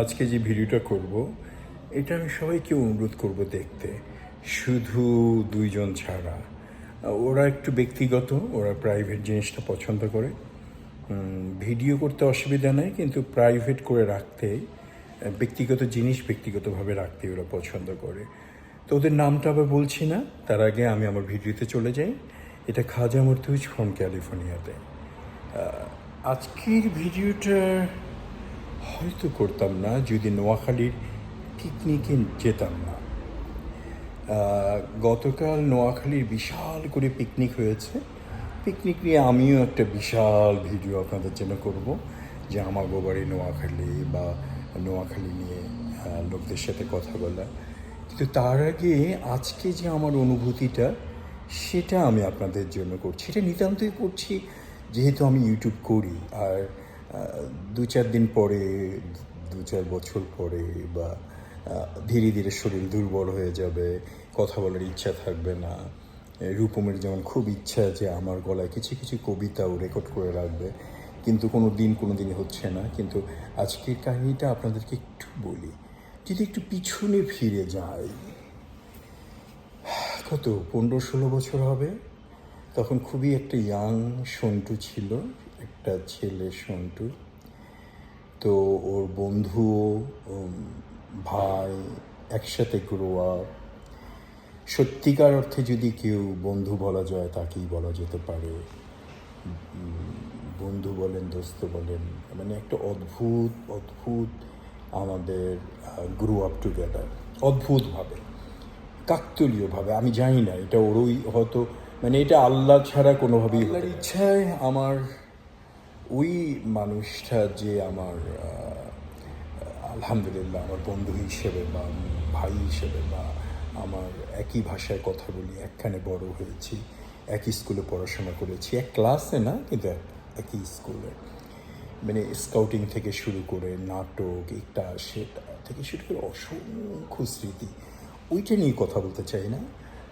আজকে যে ভিডিওটা করব, এটা আমি সবাইকে অনুরোধ করব দেখতে। শুধু দুইজন ছাড়া। ওরা একটু ব্যক্তিগত, ওরা প্রাইভেট জিনিসটা পছন্দ করে। ভিডিও করতে অসুবিধা নেই, কিন্তু প্রাইভেট করে রাখতে ব্যক্তিগত জিনিস ব্যক্তিগতভাবে রাখতে ওরা পছন্দ করে। তো ওদের নামটা আবার বলছি না, তার আগে আমি আমার ভিডিওতে চলে যাই। এটা খাজা মর্তুজ ফ্রম ক্যালিফোর্নিয়াতে আজকের ভিডিওটা হয়তো করতাম না, যদি নোয়াখালীর পিকনিকে যেতাম না। গতকাল নোয়াখালীর বিশাল করে পিকনিক হয়েছে। পিকনিক নিয়ে আমিও একটা বিশাল ভিডিও আপনাদের জন্য করব, যে আমার বাড়ি নোয়াখালী বা নোয়াখালী নিয়ে লোকদের সাথে কথা বলা। কিন্তু তার আগে আজকে যে আমার অনুভূতিটা, সেটা আমি আপনাদের জন্য করছি। এটা নিতান্তই করছি, যেহেতু আমি ইউটিউব করি। আর দু চার দিন পরে, দু চার বছর পরে বা ধীরে ধীরে শরীর দুর্বল হয়ে যাবে, কথা বলার ইচ্ছা থাকবে না। রূপমের যেমন খুব ইচ্ছা যে আমার গলায় কিছু কিছু কবিতাও রেকর্ড করে রাখবে, কিন্তু কোনো দিন কোনো দিনই হচ্ছে না। কিন্তু আজকের কাহিনীটা আপনাদেরকে একটু বলি, যদি একটু পিছনে ফিরে যাই, কত, পনেরো ষোলো বছর হবে, তখন খুবই একটা ইয়াং সন্টু ছিল। একটা ছেলে সন্টু তো ওর বন্ধু উম, ভাই একসাথে গ্রো আপ সত্যিকার অর্থে যদি কেউ বন্ধু বলা যায় তাকেই বলা যেতে পারে। বন্ধু বলেন দোস্ত বলেন মানে একটা অদ্ভুত অদ্ভুত আমাদের গ্রো আপ টুগেদার অদ্ভুতভাবে কাকতলীয়ভাবে আমি জানি না এটা ওরই হয়তো মানে এটা আল্লাহ ছাড়া কোনোভাবেই ইচ্ছায় আমার ওই মানুষটা যে আমার আলহামদুলিল্লাহ আমার বন্ধু হিসেবে বা ভাই হিসেবে বা আমার একই ভাষায় কথা বলি, একখানে বড় হয়েছি, একই স্কুলে পড়াশোনা করেছি, এক ক্লাসে না, কিন্তু এক- একই স্কুলে মানে স্কাউটিং থেকে শুরু করে নাটক এটা সেটা থেকে শুরু করে অসংখ্য স্মৃতি। ওইটা নিয়ে কথা বলতে চাই না।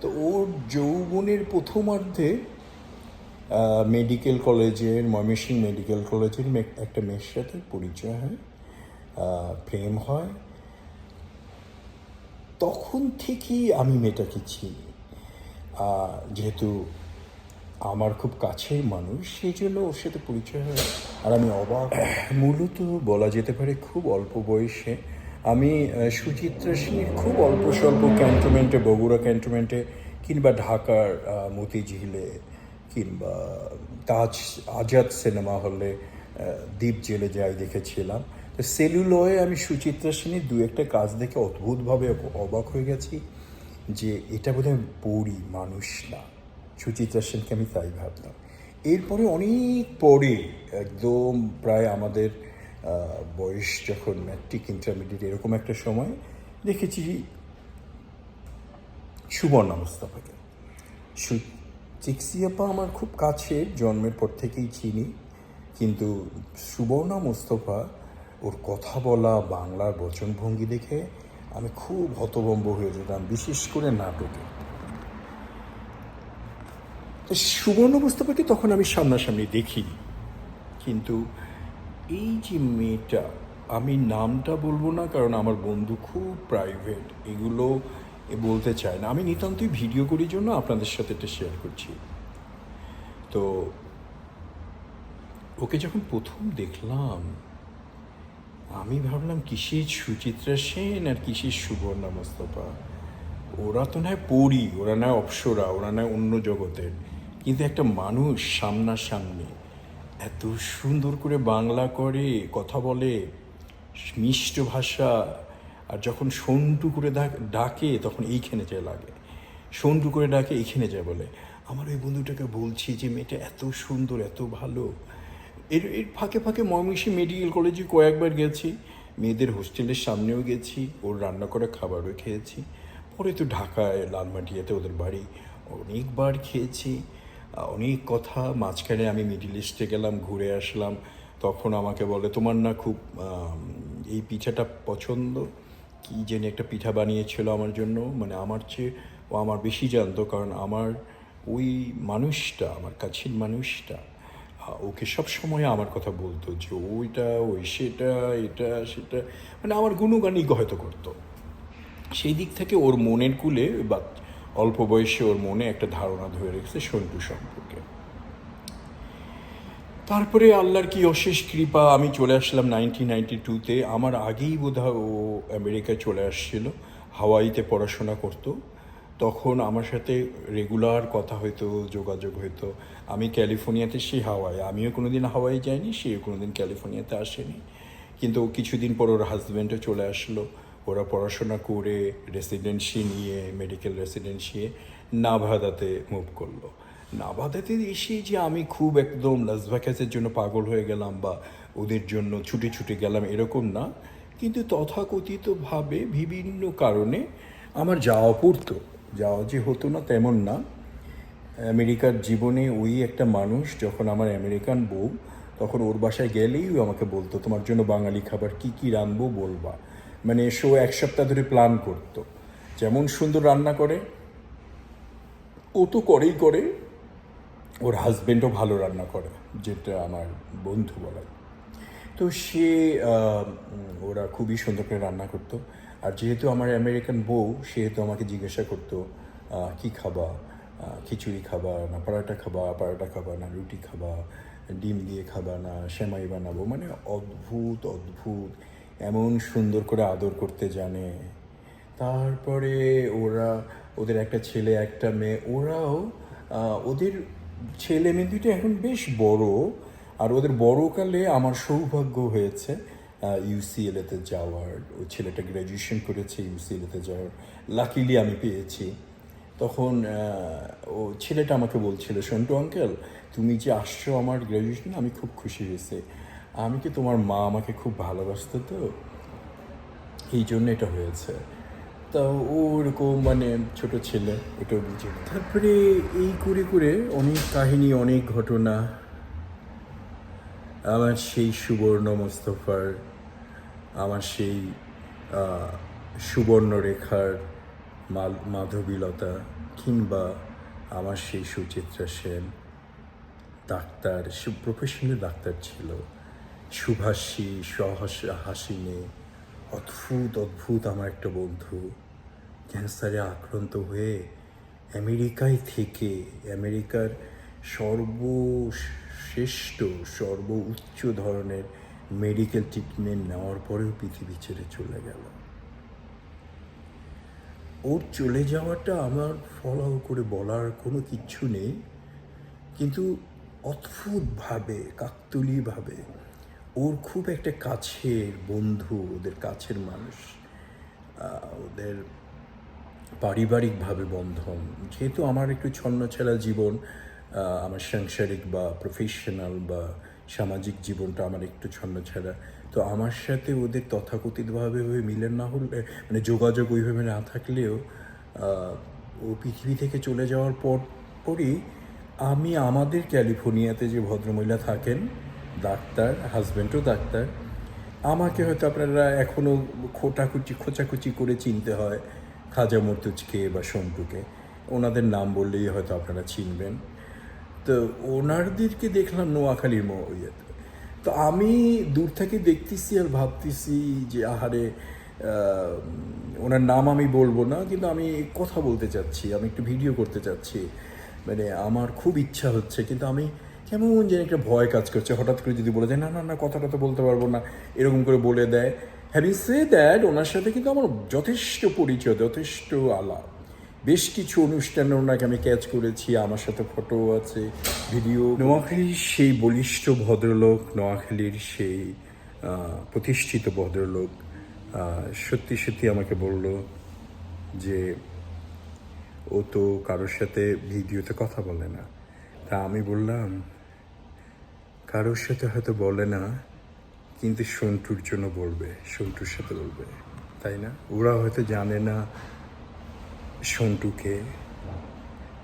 তো ওর যৌবনের প্রথমার্ধে মেডিকেল কলেজের ময়মনসিংহ মেডিকেল কলেজের একটা মেয়ের সাথে পরিচয় হয় প্রেম হয়। তখন থেকেই আমি মেয়েটাকে চিনি। যেহেতু আমার খুব কাছের মানুষ, সেই জন্য ওর সাথে পরিচয় হয়। আর আমি অবাক। মূলত বলা যেতে পারে খুব অল্প বয়সে আমি সুচিত্রা সেনের খুব অল্প স্বল্প ক্যান্টনমেন্টে বগুড়া ক্যান্টনমেন্টে কিংবা ঢাকার মতিঝিলে কিংবা তাজ আজাদ সিনেমা হলে দ্বীপ জেলে যাই দেখেছিলাম। তো সেলুলয়ে আমি সুচিত্রা সেনের দু একটা কাজ দেখে অদ্ভুতভাবে অবাক হয়ে গেছি যে এটা বোধহয় পড়ি মানুষ না। সুচিত্রা সেনকে আমি তাই ভাবতাম এরপরে অনেক পরে, একদম প্রায় আমাদের বয়স যখন ম্যাট্রিক ইন্টারমিডিয়েট এরকম একটা সময়, দেখেছি সুবর্ণা মুস্তাফাকে চিক্সিয়াপা আমার খুব কাছের জন্মের পর থেকেই চিনি। কিন্তু সুবর্ণা মুস্তফা, ওর কথা বলা, বাংলার বচনভঙ্গি দেখে আমি খুব হতভম্ব হয়ে যেতাম, বিশেষ করে নাটকে। সুবর্ণ মুস্তফাকে তখন আমি সামনাসামনি দেখিনি। কিন্তু এই যে মেয়েটা, আমি নামটা বলব না, কারণ আমার বন্ধু খুব প্রাইভেট এগুলো বলতে চায় না। আমি নিতান্তই ভিডিও করির জন্য আপনাদের সাথে এটা শেয়ার করছি। তো ওকে যখন প্রথম দেখলাম, আমি ভাবলাম কিসের সুচিত্রা সেন আর কিসের সুবর্ণা মোস্তফা? ওরা তো নয় পড়ি ওরা নয় অপসরা, ওরা নয় অন্য জগতের। কিন্তু একটা মানুষ সামনাসামনি এত সুন্দর করে বাংলা করে, কথা বলে, মিষ্ট ভাষা আর যখন সন্টু করে ডাক- তখন এইখানে যায় লাগে। সন্টু করে ডাকে, এইখানে যায় বলে, আমার ওই বন্ধুটাকে বলছি যে, মেয়েটা এত সুন্দর, এত ভালো। এর এর ফাঁকে ফাঁকে ময়মনসিংহ মেডিকেল কলেজে কয়েকবার গেছি। মেয়েদের হোস্টেলের সামনেও গেছি, ওর রান্না করা খাবারও খেয়েছি। পরে তো ঢাকায়, লালমাটিয়াতে ওদের বাড়ি, অনেকবার খেয়েছি। অনেক কথা, মাঝখানে আমি মিডিল ইস্টে গেলাম, ঘুরে আসলাম। তখন আমাকে বলে, তোমার না খুব এই পিঠাটা পছন্দ? কি জানি একটা পিঠা বানিয়েছিল আমার জন্য মানে আমার চেয়ে ও আমার বেশি জানতো, কারণ আমার ওই মানুষটা, আমার কাছের মানুষটা ওকে সব সময় আমার কথা বলতো যে ওইটা, ওই সেটা, এটা, সেটা মানে আমার গুণগানই হয়তো করতো। সেই দিক থেকে ওর মনের কুলে বা অল্প বয়সে ওর মনে একটা ধারণা ধরে রেখেছে সন্টু সম্পর্কে। তারপরে আল্লাহর কি অশেষ কৃপা? আমি চলে আসলাম নাইনটিন নাইনটি টুতে। আমার আগেই বোধহয় ও আমেরিকায় চলে আসছিল, হাওয়াইতে পড়াশোনা করতো। তখন আমার সাথে রেগুলার কথা হইতো, যোগাযোগ হইতো। আমি ক্যালিফোর্নিয়াতে সেই হাওয়াই আমিও কোনোদিন হাওয়াই যাইনি সেও কোনোদিন ক্যালিফোর্নিয়াতে আসেনি। কিন্তু কিছুদিন পর ওর হাজব্যান্ডও চলে আসলো। ওরা পড়াশোনা করে রেসিডেন্সি নিয়ে মেডিকেল রেসিডেন্সি নাভাদাতে মুভ করল। নাভাদাতে এসে যে আমি খুব একদম লাস জন্য পাগল হয়ে গেলাম বা ওদের জন্য ছুটে ছুটে গেলাম এরকম না। কিন্তু তথাকথিতভাবে বিভিন্ন কারণে আমার যাওয়া পড়তো যাওয়া যে হতো না তেমন না। আমেরিকার জীবনে ওই একটা মানুষ যখন আমার আমেরিকান বউ, তখন ওর বাসায় গেলেই আমাকে বলতো, তোমার জন্য বাঙালি খাবার কি কি রাঁধবো বলবা? মানে শো এক সপ্তাহ ধরে প্ল্যান করতো। যেমন সুন্দর রান্না করে, ও তো করেই করে। ওর হাজবেন্ডও ভালো রান্না করে, যেটা আমার বন্ধু বলায় তো সে ওরা খুবই সুন্দর করে রান্না করতো। আর যেহেতু আমার আমেরিকান বউ, সেহেতু আমাকে জিজ্ঞাসা করতো কি খাবা? খিচুড়ি খাবা না পরাটা খাবা? পরাটা খাবা না রুটি খাবা? ডিম দিয়ে খাবা না সেমাই বানাবো? মানে অদ্ভুত অদ্ভুত, এমন সুন্দর করে আদর করতে জানে। তারপরে ওরা, ওদের একটা ছেলে, একটা মেয়ে, ওরাও ওদের ছেলে মেয়ে দুটো এখন বেশ বড়, আর ওদের বড়কালে আমার সৌভাগ্য হয়েছে ইউসিএলএতে যাওয়ার। ও ছেলেটা গ্র্যাজুয়েশন করেছে ইউসিএলএতে যাওয়ার। লাকিলি আমি পেয়েছি। তখন ও ছেলেটা আমাকে বলছিল, সন্টু আঙ্কেল তুমি যে আসছো আমার গ্র্যাজুয়েশনে আমি খুব খুশি হয়েছি। আমি কি তোমার মা আমাকে খুব ভালোবাসতো তো? এই জন্য এটা হয়েছে। তা ওরকম মানে ছোট ছেলে ওটাও বুঝে। তারপরে এই করে করে অনেক কাহিনী, অনেক ঘটনা আমার সেই সুবর্ণ মোস্তফার, আমার সেই সুবর্ণরেখার মাধবীলতা কিংবা আমার সেই সুচিত্রা সেন, ডাক্তার, সে প্রফেশনাল ডাক্তার ছিল সুভাষী, সহস, হাসিনে অদ্ভুত অদ্ভুত আমার একটা বন্ধু। ক্যান্সারে আক্রান্ত হয়ে আমেরিকায় থেকে আমেরিকার সর্বশ্রেষ্ঠ সর্ব উচ্চ ধরনের মেডিকেল ট্রিটমেন্ট নেওয়ার পরেও পৃথিবী ছেড়ে চলে গেল। ওর চলে যাওয়াটা আমার ফলাও করে বলার কোনো কিচ্ছু নেই, কিন্তু অদ্ভুতভাবে কাকতুলিভাবে ওর খুব একটা কাছের বন্ধু, ওদের কাছের মানুষ ওদের পারিবারিকভাবে বন্ধন। যেহেতু আমার একটু ছন্নছাড়া জীবন আমার সাংসারিক বা প্রফেশনাল বা সামাজিক জীবনটা আমার একটু ছন্নছাড়া তো আমার সাথে ওদের তথাকথিতভাবে ওই মিলন না হলে মানে যোগাযোগ ওইভাবে না থাকলেও ও পৃথিবী থেকে চলে যাওয়ার পর পরই আমি আমাদের ক্যালিফোর্নিয়াতে যে ভদ্রমহিলা থাকেন ডাক্তার হাজব্যান্ডও ডাক্তার। আমাকে হয়তো আপনারা এখনও খোটাকুচি খোঁচাকুচি করে চিনতে হয় খাজা মর্তুজকে বা সন্টুকে ওনাদের নাম বললেই হয়তো আপনারা চিনবেন। তো ওনারদেরকে দেখলাম নোয়াখালীর ইয়েতে তো আমি দূর থেকে দেখতেছি আর ভাবতেছি যে, আহারে ওনার নাম আমি বলব না, কিন্তু আমি কথা বলতে চাচ্ছি, আমি একটু ভিডিও করতে চাচ্ছি। মানে আমার খুব ইচ্ছা হচ্ছে, কিন্তু আমি কেমন যেন একটা ভয় কাজ করছে। হঠাৎ করে যদি বলে যায় না না না, কথাটা তো বলতে পারব না। এরকম করে বলে দেয়। হ্যাভিং সে দ্যাট ওনার সাথে কিন্তু আমার যথেষ্ট পরিচয়, যথেষ্ট আলাপ। বেশ কিছু অনুষ্ঠানে ওনাকে আমি ক্যাচ করেছি, আমার সাথে ফটো আছে ভিডিও নোয়াখালীর সেই বলিষ্ঠ ভদ্রলোক, নোয়াখালীর সেই প্রতিষ্ঠিত ভদ্রলোক সত্যি সত্যি আমাকে বলল যে, ও তো কারোর সাথে ভিডিওতে কথা বলে না। তা আমি বললাম কারোর সাথে হয়তো বলে না, কিন্তু সন্টুর জন্য বলবে, সন্টুর সাথে বলবে, তাই না? ওরা হয়তো জানে না সন্টুকে।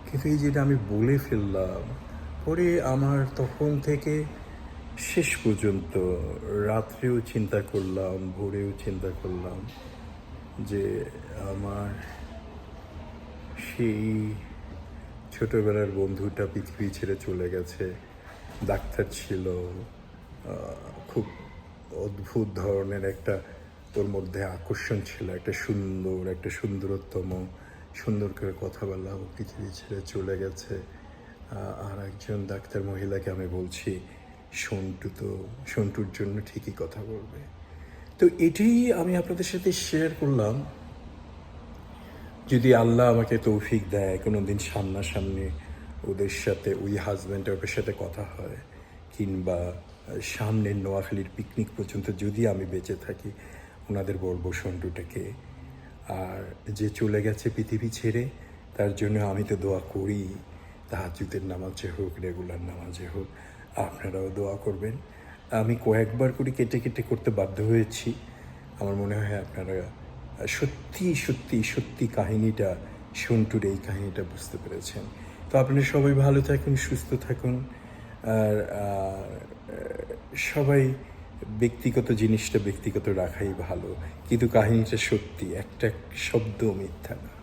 কিন্তু এই যেটা আমি বলে ফেললাম, পরে আমার তখন থেকে শেষ পর্যন্ত রাত্রেও চিন্তা করলাম, ভোরেও চিন্তা করলাম যে আমার সেই ছোটবেলার বন্ধুটা পৃথিবী ছেড়ে চলে গেছে। ডাক্তার ছিল খুব অদ্ভুত ধরনের একটা ওর মধ্যে আকর্ষণ ছিল, একটা সুন্দর, একটা সুন্দরতম, সুন্দর করে কথা বলা ও পৃথিবী ছেড়ে চলে গেছে। আর একজন ডাক্তার মহিলাকে আমি বলছি, সন্টু তো, সন্টুর জন্য ঠিকই কথা বলবে। তো এটাই আমি আপনাদের সাথে শেয়ার করলাম। যদি আল্লাহ আমাকে তৌফিক দেয় কোনো দিন সামনাসামনি ওদের সাথে, ওই হাজব্যান্ড ওদের সাথে কথা হয়, কিংবা সামনের নোয়াখালীর পিকনিক পর্যন্ত যদি আমি বেঁচে থাকি, ওনাদের বলব সন্টুটাকে আর যে চলে গেছে পৃথিবী ছেড়ে, তার জন্য আমি তো দোয়া করি তাহাজুদের নামাজে হোক রেগুলার নামাজে হোক, আপনারাও দোয়া করবেন। আমি কয়েকবার করে কেটে কেটে করতে বাধ্য হয়েছি। আমার মনে হয় আপনারা সত্যি সত্যি সত্যি কাহিনীটা সন্টুর এই কাহিনীটা বুঝতে পেরেছেন। তো আপনারা সবাই ভালো থাকুন, সুস্থ থাকুন। আর সবাই ব্যক্তিগত জিনিসটা ব্যক্তিগত রাখাই ভালো। কিন্তু কাহিনীটা সত্যি, একটা শব্দ মিথ্যা না।